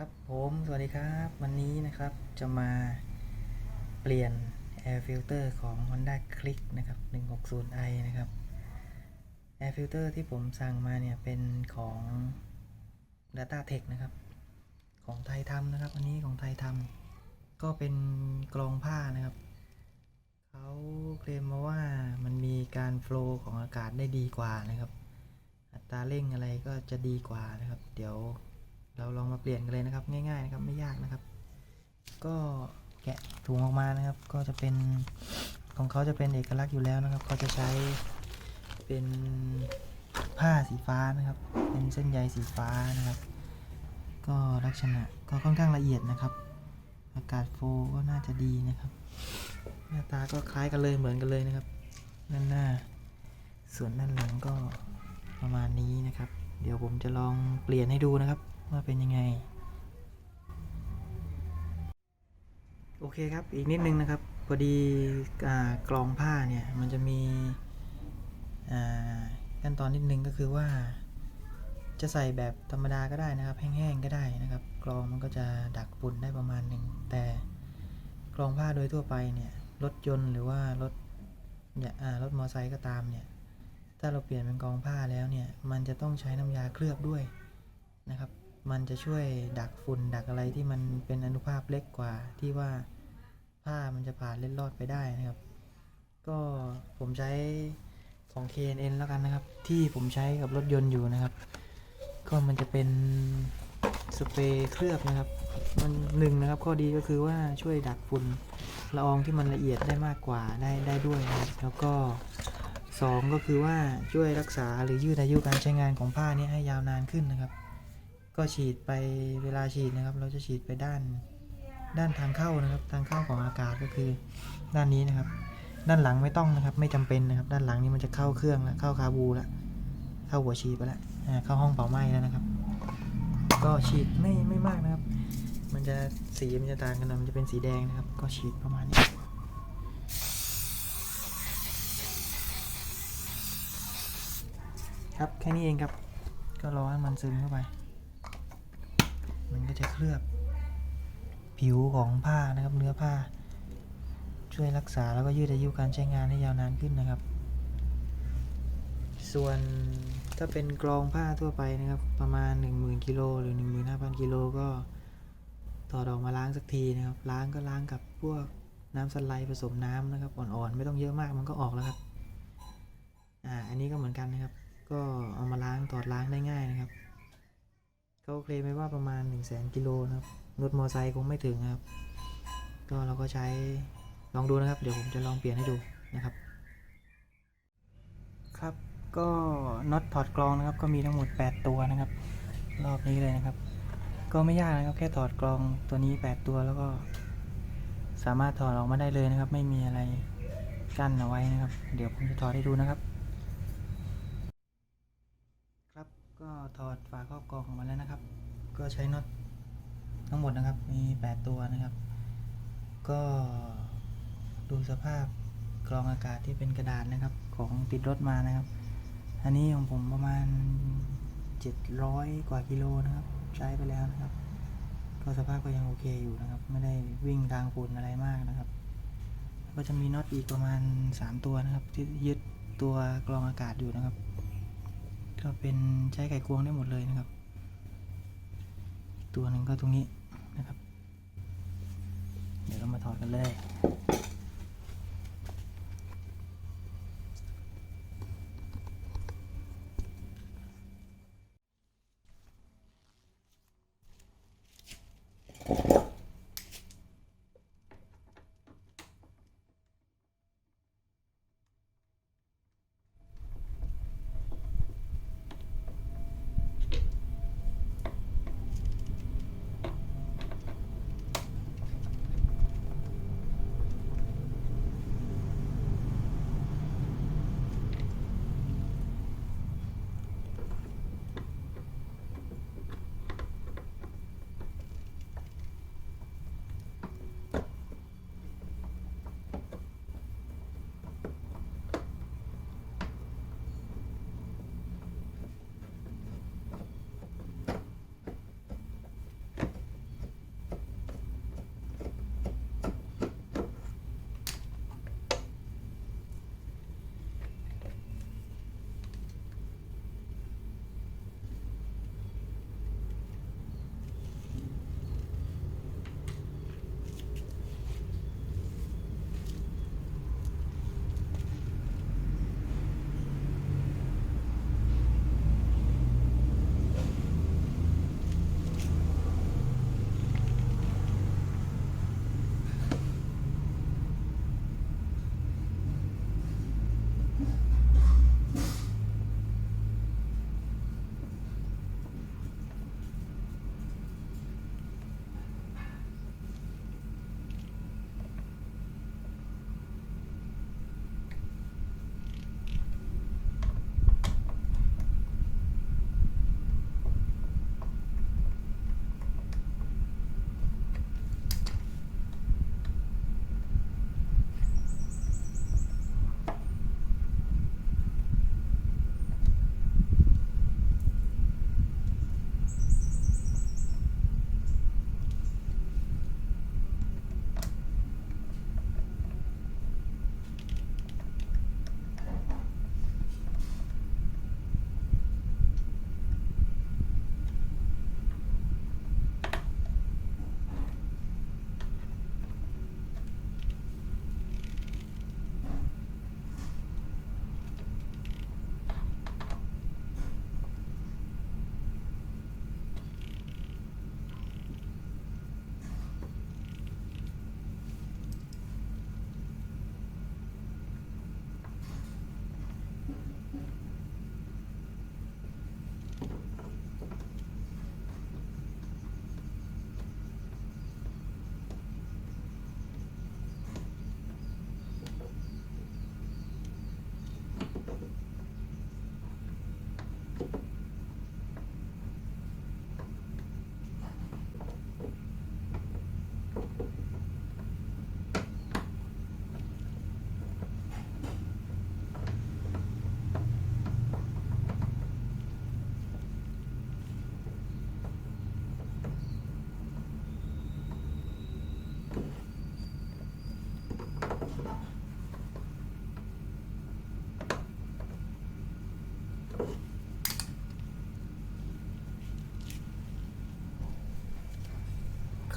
ครับผมสวัสดีครับ วันนี้นะครับจะมาเปลี่ยน Air Filter ของ Honda Click นะครับ 160i นะครับ Air Filter ที่ผมสั่งมาเนี่ยเป็นของ Data Tech นะครับ ของไทยทำนะครับ อันนี้ของไทยทำก็เป็นกรองผ้านะครับ เขาเคลมมาว่ามันมีการโฟล์ของอากาศได้ดีกว่านะครับ อัตราเร่งอะไรก็จะดีกว่านะครับ เดี๋ยว เราลองมาเปลี่ยนกันเลยนะครับ ง่ายๆนะครับไม่ยากนะครับ ก็แกะถุงออกมานะครับ ก็จะเป็นของเขาจะเป็นเอกลักษณ์อยู่แล้วนะครับเขาจะใช้เป็นผ้าสีฟ้านะครับ เป็นเส้นใยสีฟ้านะครับ ก็ลักษณะก็ค่อนข้างละเอียดนะครับ อากาศโฟลก็น่าจะดีนะครับ หน้าตาก็คล้ายกันเลยเหมือนกันเลยนะครับด้านหน้า ส่วนด้านหลังก็ประมาณนี้นะครับ เดี๋ยวผมจะลองเปลี่ยนให้ดูนะครับ ว่าเป็นยังไง โอเคครับ อีกนิดนึงนะครับ พอดีอกรองผ้าเนี่ย มันจะมีขั้นตอนนิดนึงก็คือว่า จะใส่แบบธรรมดาก็ได้นะครับ แห้งๆก็ได้นะครับ กรองมันก็จะดักฝุ่นได้ประมาณหนึ่ง แต่กรองผ้าโดยทั่วไปเนี่ย รถยนต์หรือว่ารถรถมอเตอร์ไซค์ก็ตามเนี่ย ถ้าเราเปลี่ยนเป็นกรองผ้าแล้วเนี่ย มันจะต้องใช้น้ำยาเคลือบด้วยนะครับ มันจะช่วยดักฝุ่นดักอะไรที่มันเป็นอนุภาคเล็กกว่า ที่ว่าผ้ามันจะผ่านเล็ดลอดไปได้นะครับ ก็ผมใช้ของ KNN แล้วกันนะครับ ที่ผมใช้กับรถยนต์อยู่นะครับ ก็มันจะเป็นสเปรย์เคลือบนะครับ มันหนึ่งนะครับ ข้อดีก็คือว่าช่วยดักฝุ่นละอองที่มันละเอียดได้มากกว่าได้ได้ด้วยนะครับแล้วก็สองก็คือว่าช่วยรักษาหรือยืดอายุการใช้งานของผ้านี้ให้ยาวนานขึ้นนะครับ ก็ฉีดไปเวลาฉีดนะครับ เราจะฉีดไปด้านด้านทางเข้านะครับ ทางเข้าของอากาศก็คือด้านนี้นะครับ ด้านหลังไม่ต้องนะครับ ไม่จำเป็นนะครับ ด้านหลังนี้มันจะเข้าเครื่องแล้วเข้าคาบูแล้วเข้าหัวฉีดไปแล้วเข้าห้องเป่าไหม้แล้วนะครับ ก็ฉีดไม่ไม่มากนะครับ มันจะสีมันจะต่างกันน่อยมันจะเป็นสีแดงนะครับ ก็ฉีดประมาณนี้ครับแค่นี้เองครับ ก็รอให้มันซึมเข้าไป จะเคลือบ ผิวของผ้านะครับ เนื้อผ้า ช่วยรักษาแล้วก็ยืดอายุการใช้งานให้ยาวนานขึ้นนะครับ ส่วนถ้าเป็นกรองผ้าทั่วไปนะครับ ประมาณ 10,000กิโลหรือ 15,000กิโลก็ถอดออกมาล้างสักทีนะครับ ล้างก็ล้างกับพวกน้ำสไลด์ผสมน้ำนะครับ อ่อนๆ ไม่ต้องเยอะมากมันก็ออกแล้วครับ อ่า อันนี้ก็เหมือนกันนะครับ ก็เอามาล้างถอดล้างได้ง่ายนะครับ เขาเคลมไว้ว่าประมาณ 1 0 0 0 0แกิโลนะครับรถมอเตอร์ไซค์คงไม่ถึงครับ ก็เราก็ใช้ลองดูนะครับ เดี๋ยวผมจะลองเปลี่ยนให้ดูนะครับ ครับก็น็อตถอดกรองนะครับ ก็มีทั้งหมด 8 ตัวนะครับ รอบนี้เลยนะครับ ก็ไม่ยากนะครับ แค่ถอดกรองตัวนี้ 8 ตัวแล้วก็ สามารถถอดออกมาได้เลยนะครับ ไม่มีอะไรกั้นเอาไว้นะครับ เดี๋ยวผมจะถอดให้ดูนะครับ ครับ ก็ถอดฝาครอบกรองออกมาแล้วนะครับ ก็ใช้น็อตทั้งหมดนะครับ มี 8 ตัวนะครับ ก็ดูสภาพกรองอากาศที่เป็นกระดาษนะครับ ของติดรถมานะครับ อันนี้ของผมประมาณ 700 กว่ากิโลนะครับ ใช้ไปแล้วนะครับ ก็สภาพก็ยังโอเคอยู่นะครับ ไม่ได้วิ่งทางฝุ่นอะไรมากนะครับ ก็จะมีน็อตอีกประมาณ 3 ตัวนะครับ ที่ยึดตัวกรองอากาศอยู่นะครับ ก็เป็นใช้ไขควงได้หมดเลยนะครับ ตัวหนึ่งก็ตรงนี้นะครับ เดี๋ยวเรามาถอดกันเลย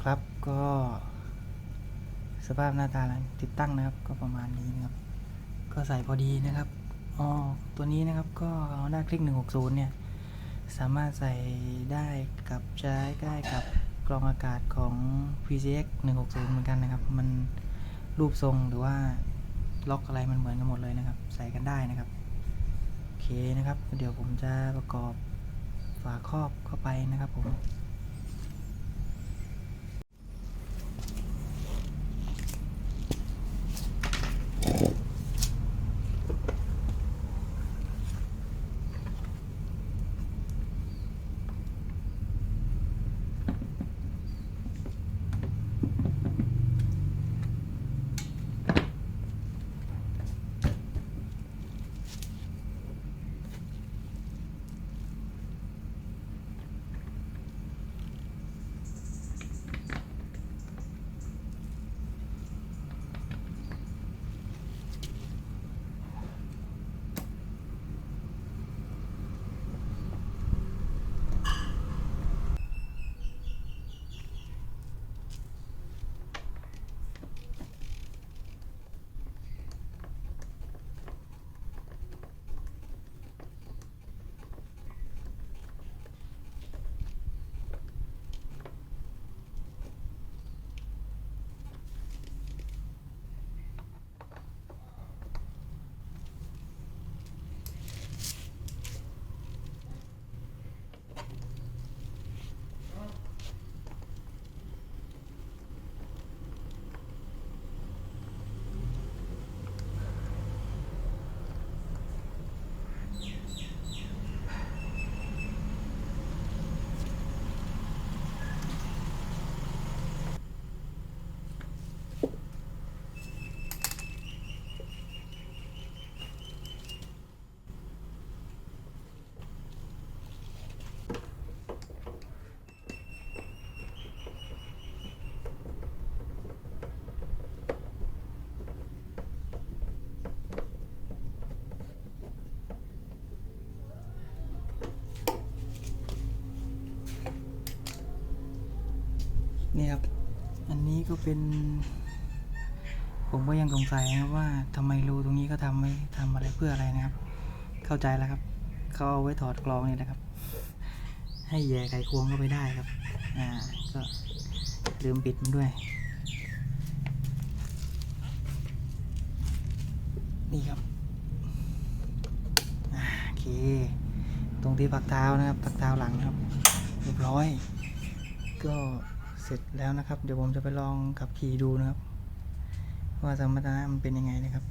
ครับก็สภาพหน้าตาหลังติดตั้งนะครับ ก็ประมาณนี้นะครับ ก็ใส่พอดีนะครับอ๋อตัวนี้นะครับก็หน้าคลิก 160 เนี่ย สามารถใส่ได้กับใช้ได้กับกรองอากาศของ PCX 160 เหมือนกันนะครับ มันรูปทรงหรือว่าล็อกอะไรมันเหมือนกันหมดเลยนะครับ ใส่กันได้นะครับโอเคนะครับ เดี๋ยวผมจะประกอบฝาครอบเข้าไปนะครับผม นี่ครับ อันนี้ก็เป็น ผมก็ยังสงสัยนะครับว่าทำไมรูตรงนี้ก็ทำไว้ทำอะไรเพื่ออะไรนะครับ เข้าใจแล้วครับเขาเอาไว้ถอดกรองนี่แหละครับ ให้แย่ไขควงเข้าไปได้ครับ อ่า ก็ลืมปิดมันด้วย นี่ครับอ่าโอเค ตรงที่พักเท้านะครับพักเท้าหลังนะครับ เรียบร้อย ก็ ร็จแล้วนะครับ เดี๋ยวผมจะไปลองขับขี่ดูนะครับ ว่าสมรรถนะมันเป็นยังไงนะครับ